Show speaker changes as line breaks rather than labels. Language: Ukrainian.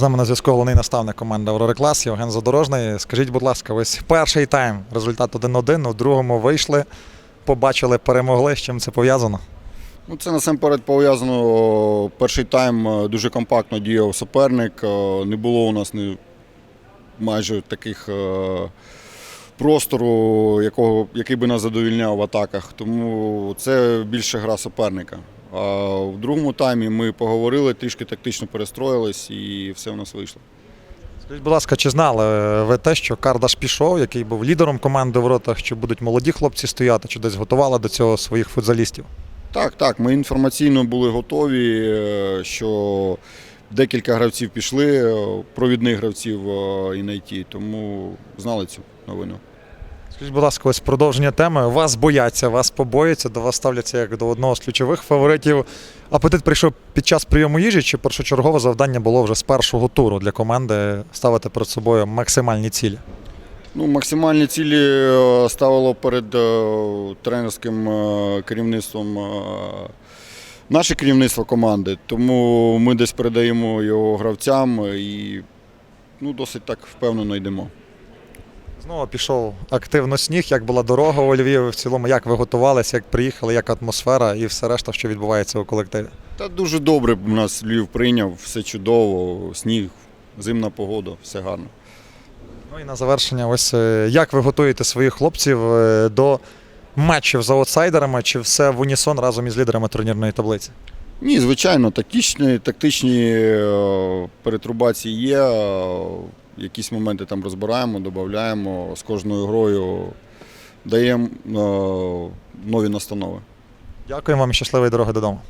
З нами на зв'язку головний наставник команди Аврореклас Євген Задорожний. Скажіть, будь ласка, ось перший тайм, результат 1-1, у другому вийшли, побачили, перемогли. З чим це пов'язано?
Ну, це насамперед пов'язано. Перший тайм е, дуже компактно діяв суперник. е, Не було у нас майже таких е, простору, якого, який би нас задовільняв в атаках. Тому це більше гра суперника. А в другому таймі ми поговорили, трішки тактично перестроїлись і все в нас вийшло.
Скажіть, будь ласка, чи знали ви те, що Кардаш пішов, який був лідером команди в воротах, чи будуть молоді хлопці стояти, чи десь готували до цього своїх футзалістів?
Так, так, ми інформаційно були готові, е, що декілька гравців пішли, е, провідних гравців е, і найти, тому знали цю новину.
Скажіть, будь ласка, ось продовження теми. Вас бояться, вас побоюються, до вас ставляться як до одного з ключових фаворитів. Апетит прийшов під час прийому їжі, чи першочергове завдання було вже з першого туру для команди ставити перед собою максимальні цілі?
Ну, максимальні цілі е, ставило перед е, тренерським е, керівництвом наше керівництво команди, тому ми десь передаємо його гравцям і ну, досить так впевнено йдемо.
Знову пішов активно сніг, як була дорога у Львів, в цілому, як ви готувалися, як приїхали, як атмосфера і все решта, що відбувається у колективі.
Та дуже добре у нас Львів прийняв, все чудово, сніг, зимна погода, все гарно.
Ну і на завершення, ось е, як ви готуєте своїх хлопців е, до матчів з аутсайдерами, чи все в унісон разом із лідерами турнірної таблиці?
Ні, звичайно, тактичні, тактичні е, перетрубації є. Якісь моменти там розбираємо, додаємо з кожною грою, даємо е, нові настанови.
Дякую вам і щасливої дороги додому.